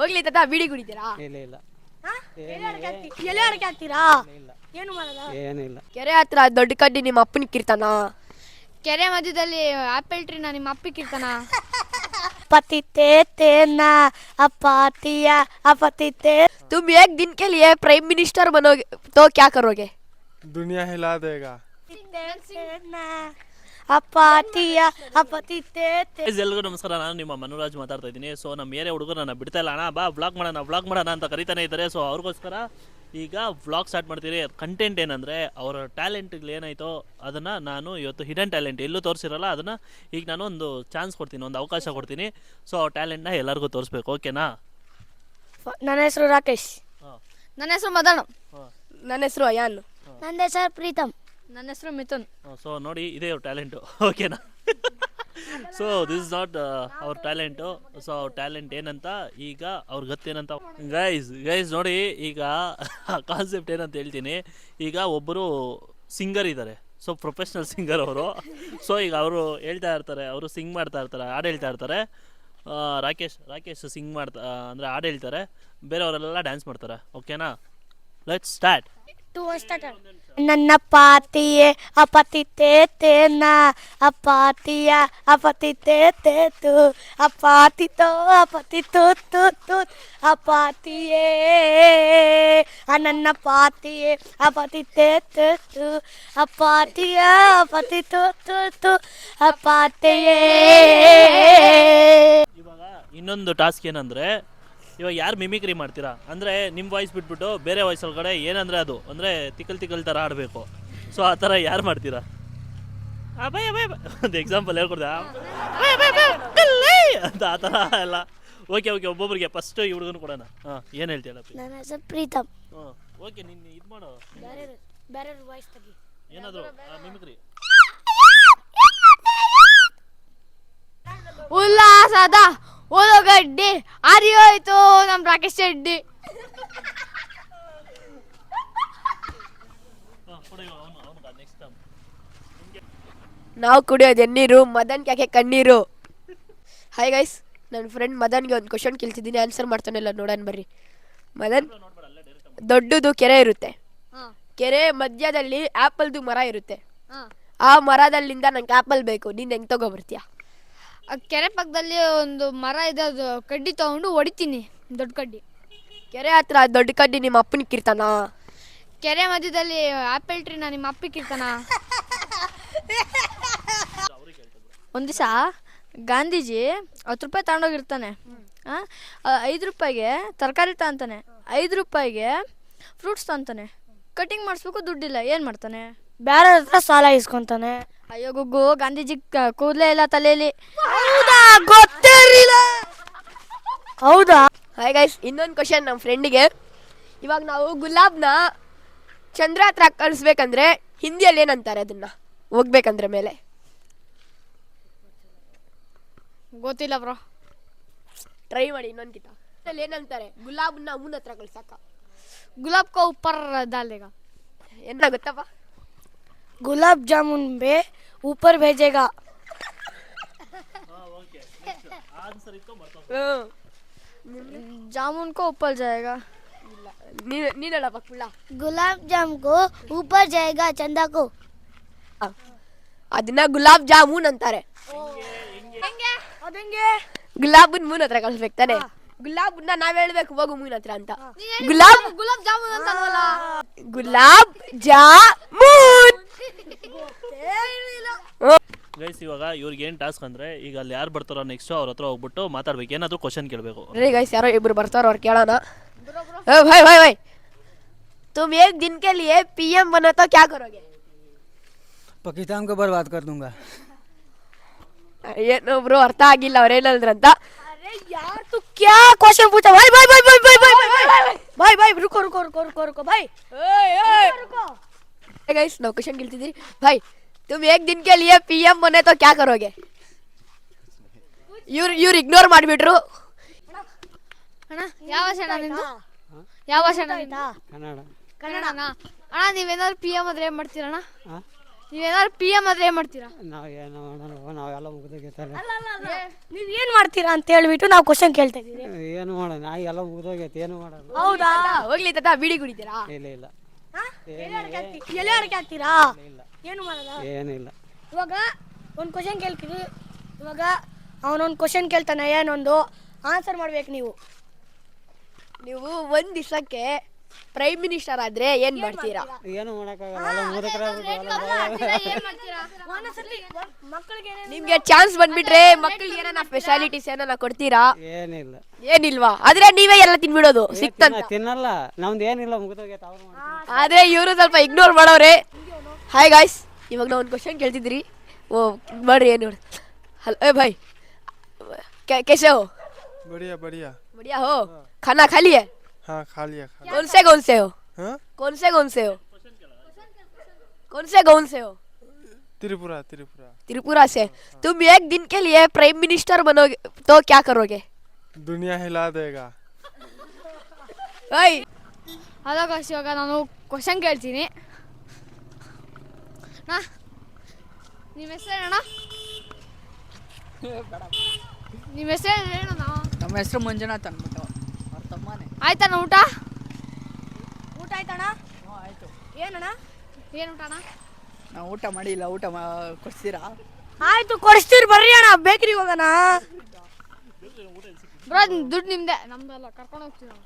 ಹೋಗ್ಲಿ ತಾತ ಬಿಡಿ ಕುಡಿತೀರಾ ಇಲ್ಲ ಇಲ್ಲ ಎಲೆ ಅಡಕೆ ಹಾಕ್ತೀರಾ ಇಲ್ಲ ಏನು ಮಾಡಲ್ಲ ಏನಿಲ್ಲ ಕೆರೆ ಹತ್ರ ದೊಡ್ಡ ಕಡ್ಡಿ ನಿಮ್ಮ ಅಪ್ಪನ ಕಿರ್ತಾನ ಕೆರೆ ಮಧ್ಯದಲ್ಲಿ ಆಪಲ್ ಟ್ರೀನ ನಿಮ್ಮ ಅಪ್ಪಿಕ್ಕಿರ್ತಾನ ಪತಿತೆ ತೇನ ಅಪಾತಿಯ ಅಪತಿತೆ तुम एक दिन के लिए प्राइम मिनिस्टर बनोगे तो क्या करोगे दुनिया हिला देगा ಅಪಾತಿಯ ಅಪತಿತೆ Guys, ಎಲ್ರಿಗೂ ನಮಸ್ಕಾರ. ನಾನು ನಿಮ್ಮ ಮನೋರಾಜ್ ಮಾತಾಡ್ತಾ ಇದ್ದೀನಿ. ಸೊ ನಮ್ಮ ಏರಿಯಾ ಹುಡುಗರು ನನ್ನ ಬಿಡ್ತಾ ಇಲ್ಲ ಅಣ್ಣ. ಬಾ ವ್ಲಾಗ್ ಮಾಡೋಣ ವ್ಲಾಗ್ ಮಾಡೋಣ ಅಂತ ಕರಿತಾನೆ ಇದ್ದಾರೆ. ಸೊ ಅವ್ರಿಗೋಸ್ಕರ ಈಗ ವ್ಲಾಗ್ ಸ್ಟಾರ್ಟ್ ಮಾಡ್ತೀರಿ. ಕಂಟೆಂಟ್ ಏನಂದರೆ ಅವರ ಟ್ಯಾಲೆಂಟ್ಗಳು ಏನಾಯಿತೋ ಅದನ್ನು ನಾನು ಇವತ್ತು ಹಿಡನ್ ಟ್ಯಾಲೆಂಟ್ ಎಲ್ಲೂ ತೋರಿಸಿರಲ್ಲ ಅದನ್ನು ಈಗ ನಾನು ಒಂದು ಚಾನ್ಸ್ ಕೊಡ್ತೀನಿ ಒಂದು ಅವಕಾಶ ಕೊಡ್ತೀನಿ. ಸೊ ಆ ಟ್ಯಾಲೆಂಟ್ನ ಎಲ್ಲರಿಗೂ ತೋರಿಸ್ಬೇಕು. ಓಕೆನಾ ನನ್ನ ಹೆಸರು ರಾಕೇಶ್. ನನ್ನ ಹೆಸರು ಮದಣ ನನ್ನ ಹೆಸರು ಅಯಾನ್. ನನ್ನ ಹೆಸರು ಪ್ರೀತಮ್. ನನ್ನ ಹೆಸರು ಮಿಥುನ್. ಸೊ ನೋಡಿ, ಇದೇ ಅವ್ರ ಟ್ಯಾಲೆಂಟು ಓಕೆನಾ ಸೊ ದಿಸ್ ಇಸ್ ನಾಟ್ ಅವ್ರ ಟ್ಯಾಲೆಂಟು ಸೊ ಅವ್ರ ಟ್ಯಾಲೆಂಟ್ ಏನಂತ ಈಗ ಅವ್ರ ಗೊತ್ತೇನಂತ ಗೈಸ್ ಗೈಸ್ ನೋಡಿ, ಈಗ ಕಾನ್ಸೆಪ್ಟ್ ಏನಂತ ಹೇಳ್ತೀನಿ. ಈಗ ಒಬ್ಬರು ಸಿಂಗರ್ ಇದ್ದಾರೆ ಸೊ ಪ್ರೊಫೆಷ್ನಲ್ ಸಿಂಗರ್ ಅವರು. ಸೊ ಈಗ ಅವರು ಹೇಳ್ತಾ ಇರ್ತಾರೆ, ಅವರು ಸಿಂಗ್ ಮಾಡ್ತಾ ಇರ್ತಾರೆ, ಹಾಡು ಹೇಳ್ತಾ ಇರ್ತಾರೆ. ರಾಕೇಶ್ ರಾಕೇಶ್ ಸಿಂಗ್ ಮಾಡ್ತಾ ಅಂದರೆ ಹಾಡು ಹೇಳ್ತಾರೆ. ಬೇರೆಯವರೆಲ್ಲ ಡ್ಯಾನ್ಸ್ ಮಾಡ್ತಾರೆ. ಓಕೆನಾ ಲೆಟ್ಸ್ ಸ್ಟಾರ್ಟ್ ನನ್ನ ಪಾತಿಯೇ ಅಪತಿತೆ ತೇನ ಅಪಾತಿಯ, ಅಪತಿತೆ ತೇತು ಅಪಾತಿತೋ, ಅಪತಿತು ತು ತು, ಅಪಾತಿಯೇ. ನನ್ನ ಪಾತಿಯೇ ಅಪತಿತೆ ತೇತು ಅಪಾತಿಯ, ಅಪತಿತು ತು ತು, ಅಪಾತಿಯೇ. ಇವಾಗ ಇನ್ನೊಂದು ಟಾಸ್ಕ್ ಏನಂದ್ರೆ ಇವಾಗ ಯಾರು ಮಿಮಿಕ್ರಿ ಮಾಡ್ತೀರಾ? ಅಂದರೆ ನಿಮ್ಮ ವಾಯ್ಸ್ ಬಿಟ್ಬಿಟ್ಟು ಬೇರೆ ವಾಯ್ಸ್ ಒಳಗಡೆ ಏನಂದರೆ ಅದು? ಅಂದರೆ ತಿಕ್ಕಲ್ ತಿಕ್ಕಲ್ ಥರ ಆಡಬೇಕು. ಸೊ ಆ ಥರ ಯಾರು ಮಾಡ್ತೀರಾ? ಅಬೇ ಅಬೇ ಅಬೇ. ಒಂದು ಎಕ್ಸಾಂಪಲ್ ಹೇಳ್ಕೊಡ್ದೆ. ಅಂತ ಆ ಥರ ಎಲ್ಲ. ಓಕೆ ಓಕೆ ಒಬ್ಬೊಬ್ರಿಗೆ ಫಸ್ಟ್ ಈ ಹುಡುಗನ ಕೊಡೋಣ. ಹಾಂ ಏನು ಹೇಳ್ತೀಯಲ್ಲ ನನ್ನ ಹೆಸರು ಪ್ರೀತಮ್. ಹಾಂ ಓಕೆ ನಿನ್ನ ಇದು ಮಾಡು. ಬೇರೆ ವಾಯ್ಸ್ ತೆಗಿ. ಏನಾದರೂ ಮಿಮಿಕ್ರಿ ಉಲ್ಲಾಸದ ಉಳ್ಳಗಡ್ಡಿ ಅರಿಯೋಯ್ತು ನಮ್ ರಾಕೇಶ್ ಟೈಮ್ ನಾವು ಕುಡಿಯೋದು ಎಣ್ಣೀರು ಮದನ್ ಯಾಕೆ ಕಣ್ಣೀರು? ಹಾಯ್ ಗೈಸ್ ನನ್ನ ಫ್ರೆಂಡ್ ಮದನ್ಗೆ ಒಂದು ಕ್ವಶನ್ ಕೇಳ್ತಿದ್ದೀನಿ ಆನ್ಸರ್ ಮಾಡ್ತಾನೆಲ್ಲ ನೋಡೋಣ ಬರ್ರಿ. ಮದನ್ ದೊಡ್ಡದು ಕೆರೆ ಇರುತ್ತೆ. ಕೆರೆ ಮಧ್ಯದಲ್ಲಿ ಆ್ಯಪಲ್ದು ಮರ ಇರುತ್ತೆ. ಆ ಮರದಲ್ಲಿಂದ ನಂಗೆ ಆ್ಯಪಲ್ ಬೇಕು. ನೀನು ಹೆಂಗೆ ತಗೊಬರ್ತೀಯ? ಆ ಕೆರೆ ಪಕ್ಕದಲ್ಲಿ ಒಂದು ಮರ ಇದೆ ಅದು ಕಡ್ಡಿ ತಗೊಂಡು ಹೊಡಿತೀನಿ ದೊಡ್ಡ ಕಡ್ಡಿ. ಕೆರೆ ಹತ್ರ ದೊಡ್ಡ ಕಡ್ಡಿ ನಿಮ್ಮ ಅಪ್ಪನ ಕಿರ್ತಾನ? ಕೆರೆ ಮಧ್ಯದಲ್ಲಿ ಆಪಲ್ ಟ್ರೀನ ನಿಮ್ಮ ಅಪ್ಪಿಕ್ಕಿರ್ತಾನ ಒಂದು ದಿವಸ ಗಾಂಧೀಜಿ ಹತ್ತು ರೂಪಾಯಿ ತಗೊಂಡೋಗಿರ್ತಾನೆ. ಆ, ಆ, ಐದು ರೂಪಾಯಿಗೆ ತರಕಾರಿ ತಗೊಂತಾನೆ. ಐದು ರೂಪಾಯಿಗೆ ಫ್ರೂಟ್ಸ್ ತಗೊಂತಾನೆ. ಕಟಿಂಗ್ ಮಾಡಿಸ್ಬೇಕು ದುಡ್ಡಿಲ್ಲ ಏನು ಮಾಡ್ತಾನೆ? ಬೇರೆ ಹತ್ರ ಸಾಲ ಇಸ್ಕೊಂತಾನೆ. ಅಯ್ಯೋ ಗುಗ್ಗು ಗಾಂಧೀಜಿ ಕೂದಲೇ ಇಲ್ಲ ತಲೆಯಲ್ಲಿ. ಗೊತ್ತಿರಲಿಲ್ಲ ಹೌದಾ? ಹಾಯ್ ಗೈಸ್ ಇನ್ನೊಂದು ಕ್ವಶನ್ ನಮ್ಮ ಫ್ರೆಂಡಿಗೆ ಇವಾಗ ನಾವು ಗುಲಾಬ್ನ ಚಂದ್ರ ಹತ್ರ ಕಳಿಸ್ಬೇಕಂದ್ರೆ ಹಿಂದಿಯಲ್ಲಿ ಏನಂತಾರೆ ಅದನ್ನ? ಹೋಗ್ಬೇಕಂದ್ರೆ ಮೇಲೆ. ಗೊತ್ತಿಲ್ಲ ಬ್ರೋ. ಟ್ರೈ ಮಾಡಿ ಇನ್ನೊಂದು ಕಿತ ಅಲ್ಲಿ ಏನಂತಾರೆ? ಗುಲಾಬ್ನ ಮೂನ್ ಹತ್ರ ಕಳ್ಸಕ್ಕ ಗುಲಾಬ್ ಕೋ ಉಪ್ಪರ್ ಡಾಲೇಗ ಏನಾಗುತ್ತಪ್ಪ? ಗುಲಾಬ್ ಜಾಮೂನ್ ಬೇ ऊपर भेजेगा। हाँ। जामुन को ऊपर जाएगा। गुलाब जाम को ऊपर जाएगा चंदा को। ಅದನ್ನ ಗುಲಾಬ್ ಜಾಮೂನ್ ಅಂತಾರೆ ಗುಲಾಬ್ ಮೂನ್ ಹತ್ರ ಕಳಿಸ್ಬೇಕು ತಾನೆ ಗುಲಾಬ್ನ ನಾವ್ ಹೇಳ್ಬೇಕು ಹೋಗು ಮೂನ್ ಹತ್ರ ಅಂತ ಗುಲಾಬ್ ಗುಲಾಬ್ ಜಾಮೂನ್ ಅಂತಲ್ವಲ್ಲ ಗುಲಾಬ್ ಜಾಮೂನ್ ಗೈಸ್ ಇವಾಗ ಇವ್ರಿಗೆ ಏನು ಟಾಸ್ಕ್ ಅಂದರೆ ಈಗ ಅಲ್ಲಿ ಯಾರು ಬರ್ತಾರೋ ನೆಕ್ಸ್ಟ್ ಅವ್ರ ಹತ್ರ ಹೋಗ್ಬಿಟ್ಟು ಮಾತಾಡ್ಬೇಕು ಏನಾದರೂ ಕ್ವಶನ್ ಕೇಳಬೇಕು ರೀ ಗೈಸ್ ಯಾರೋ ಇಬ್ರು ಬರ್ತಾರ ಅವ್ರು ಕೇಳೋಣ ए भाई भाई भाई तुम एक दिन के लिए पीएम बनो तो क्या करोगे ಪಾಕಿಸ್ತಾನ್ को बर्बाद कर दूंगा ಏನೊಬ್ರು ಅರ್ಥ ಆಗಿಲ್ಲ ಅವ್ರು ಏನಂದ್ರಂತ अरे यार तू क्या क्वेश्चन पूछा भाई भाई भाई भाई भाई भाई भाई भाई भाई भाई रुको रुको रुको रुको रुको भाई रुको गाइस ನಾವು ಕ್ವಶನ್ ಕೇಳ್ತಿದ್ದೀರಿ भाई तुम एक दिन के लिए पीएम बने तो क्या करोगे ಇವ್ರು ಇವ್ರು ಇಗ್ನೋರ್ ಮಾಡಿಬಿಟ್ರು ಅಣ್ಣ ಯಾವ ಭಾಷೆ ಅಣ್ಣ ನಿಂದು ಯಾವ ಭಾಷೆ ಅಣ್ಣ ನಿಂದು ಕನ್ನಡ ಕನ್ನಡನಾ ಅಣ್ಣ ನೀವೇನಾದ್ರು ಪಿ ಎಮ್ ಆದ್ರೆ ಏನ್ ಮಾಡ್ತೀರಣ್ಣ ಹಾಂ ನೀವೇನಾದ್ರು ಪಿ ಎಂ ಆದ್ರೆ ಏನ್ ಮಾಡ್ತೀರಾ? ನಾವು ಏನು ಮಾಡೋಣ ನಾವೆಲ್ಲ ಮುಗಿದೋಗೈತಲ್ಲ. ನೀವು ಏನ್ ಮಾಡ್ತೀರಾ ಅಂತ ಹೇಳ್ಬಿಟ್ಟು ನಾವು ಕ್ವಶನ್ ಕೇಳ್ತಾ ಇದೀವಿ ಏನು ಮಾಡೋಣ ನಾ ಎಲ್ಲ ಮುಗಿದೋಗೈತೆ ಏನು ಮಾಡೋಣ ಹೌದಾ? ಹೋಗ್ಲಿ ತಾತ ಬಿಡಿ ಕುಡಿತೀರಾ? ಇಲ್ಲ ಇಲ್ಲ. ಹಾ? ಎಲೆ ಅಡಿಕೆ ಹಾಕ್ತಿ- ಎಲೆ ಅಡಿಕೆ ಹಾಕ್ತೀರಾ? ಏನು ಮಾಡಲ್ಲ? ಏನಿಲ್ಲ. ಇವಾಗ ಒಂದು ಕ್ವಶನ್ ಕೇಳ್ತೀವಿ. ಇವಾಗ ಅವನೊಂದು ಕ್ವಶನ್ ಕೇಳ್ತಾನೆ ಏನೊಂದು? ಆನ್ಸರ್ ಮಾಡ್ಬೇಕು ನೀವು. ನೀವು ಒಂದ್ ದಿವಸಕ್ಕೆ ಪ್ರೈಮ್ ಮಿನಿಸ್ಟರ್ ಆದ್ರೆ ಏನ್ ಮಾಡ್ತೀರಾ ಏನು ಮಾಡೋಕ್ಕಾಗಲ್ಲ ಎಲ್ಲ ಮುದುಕರ ಒಂದೊಂದ್ಸತಿ ಮಕ್ಕಳಿಗೆ ನಿಮ್ಗೆ ಚಾನ್ಸ್ ಬಂದ್ಬಿಟ್ರೆ ಮಕ್ಕಳಿಗೆ ಏನಾನ ಸ್ಪೆಷಾಲಿಟೀಸ್ ಏನಾನ ಕೊಡ್ತೀರಾ ಏನಿಲ್ಲ ಏನಿಲ್ವಾ ಆದ್ರೆ ನೀವೇ ಎಲ್ಲ ತಿನ್ಬಿಡೋದು ಸಿಕ್ತಂತ ತಿನ್ನ- ತಿನ್ನಲ್ಲ ನಮ್ದು ಏನಿಲ್ಲ ಮುಗ್ದೋಗೈತೆ ಅವ್ರು ಮಾಡ್ತಾರೆ. ಆದ್ರೆ ಇವರು ಸ್ವಲ್ಪ ಇಗ್ನೋರ್ ಮಾಡೋರೆ ಹಾಯ್ ಗಾಯ್ಸ್ ಇವಾಗ ನಾವು ಒಂದು ಕ್ವಶನ್ ಕೇಳ್ತಿದ್ರಿ ಓ ಇದ್ ಮಾಡ್ರಿ ಏನು ಹಲೋ ಏ ಭಾಯ್ कै- कैसे हो बढ़िया बढ़िया बढ़िया हो खाना खा लिए हाँ खा लिया खा लिया कौन से कौन से हो हाँ कौन से कौन से हो कौन से कौन से हो त्रिपुरा त्रिपुरा त्रिपुरा से तुम एक दिन के लिए प्राइम मिनिस्टर बनोगे तो क्या करोगे दुनिया हिला देगा भाई ಹಲೋ ಗಾಯ್ಸ್ ಇವಾಗ ನಾನು ಕ್ವಶನ್ ಕೇಳ್ತೀನಿ ನಾ ನಿಮ್ಮ ಹೆಸರು ಏನಣ್ಣ ನಿಮ್ಮ ಹೆಸರು ಏನಣ್ಣ ನಮ್ಮ ಹೆಸರು ಮಂಜುನಾಥ್ ಅಂದ್ಬಿಟ್ಟು ಅವ್ರ ತಮ್ಮನೇ ಆಯ್ತಣ್ಣ ಊಟ? ಊಟ ಆಯ್ತಣ್ಣ? ಆಯಿತು. ಏನಣ್ಣ? ಏನು ಊಟ ಅಣ್ಣ? ನಾವು ಊಟ ಮಾಡಿಲ್ಲ ಊಟ ಕೊಡ್ತೀರಾ ಆಯ್ತು ಕೊಡಿಸ್ತೀರಿ ಬರ್ರಿ ಅಣ್ಣ. ಬೇಕ್ರಿಗೆ ಹೋಗೋಣ. ಬ್ರೋ ದುಡ್ಡು ನಿಮ್ದೆ. ನಮ್ದಲ್ಲ ಕರ್ಕೊಂಡು ಹೋಗ್ತೀವಿ ನಾವು.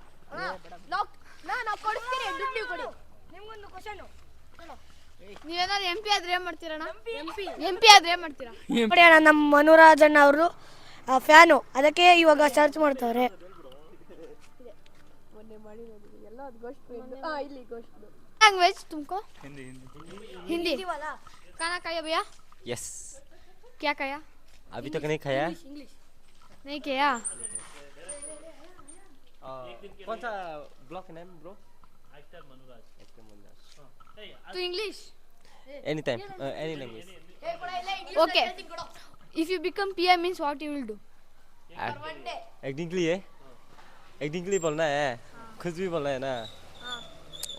ನಿಮ್ಗೊಂದು ಕ್ವಶನ್ ನೀವೇನಾದ್ರು ಎಂ ಪಿ ಆದ್ರೆ ಏನ್ ಮಾಡ್ತೀರಣ್ಣ? ಎಂ ಪಿ ಆದ್ರೆ ಏನ್ ಮಾಡ್ತೀರಾ? ನೋಡಿ ಅಣ್ಣ ನಮ್ಮ ಮನೋರಾಜಣ್ಣ ಅವರು ಫ್ಯಾನು ಅದಕ್ಕೆ ಇವಾಗ ಸರ್ಚ್ ಮಾಡ್ತಾವ್ರೆ. लैंग्वेज तुमको हिंदी हिंदी हिंदी खाना खाया भैया यस क्या खाया अभी तक नहीं खाया नहीं किया कौन सा ब्लॉक नेम ब्रो तू English any time any language okay if you become PM means what you will do acting के लिए एक्टिंग के लिए बोलना है कुछ भी बोलना है ना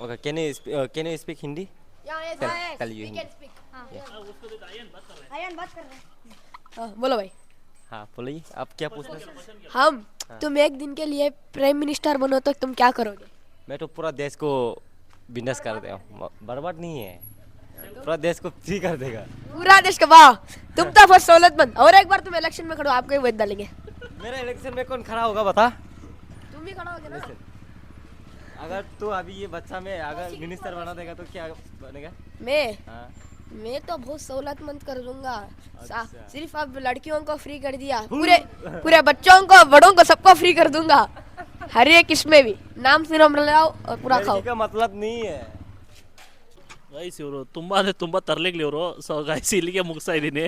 okay can you can you speak Hindi you Hindi हाँ, बोलो भाई। हाँ बोलिए। आप क्या पूछना चाहते हम तुम एक दिन के लिए प्राइम मिनिस्टर बनो तो तुम क्या करोगे? मैं तो पूरा देश को बिज़नेस कर दे बर्बाद नहीं है। पूरा देश को फ्री कर देगा। पूरा देश का वाह। तुम तो बहुत सहूलतमंद और एक बार तुम इलेक्शन में खड़ो आपको ही वोट डालेंगे। मेरा इलेक्शन में कौन खड़ा होगा बता। तुम भी खड़ा होगे ना। अगर तू अभी ये बच्चा में अगर मिनिस्टर बना देगा तो क्या बनेगा मैं हाँ मैं तो बहुत सहूलतमंद कर दूंगा सा- अच्छा। सिर्फ अब लड़कियों को फ्री कर दिया पूरे पूरे बच्चों को बड़ों को सबको फ्री कर दूंगा हर एक इसमें भी नाम से नाम लाओ और पूरा खाओ लड़की का मतलब नहीं है ಗೈಸ್ ಇವರು ತುಂಬ ಅಂದರೆ ತುಂಬ ತರ್ಲಿಗ್ಲಿ ಇವರು ಸೊ ಗೈಸ್ ಇಲ್ಲಿಗೆ ಮುಗಿಸ್ತಾ ಇದ್ದೀನಿ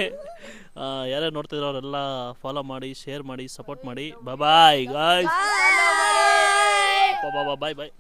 ಯಾರ್ಯಾರು ನೋಡ್ತಿದ್ರು ಅವರೆಲ್ಲ ಫಾಲೋ ಮಾಡಿ ಶೇರ್ ಮಾಡಿ ಸಪೋರ್ಟ್ ಮಾಡಿ bye guys bye bye bye bye.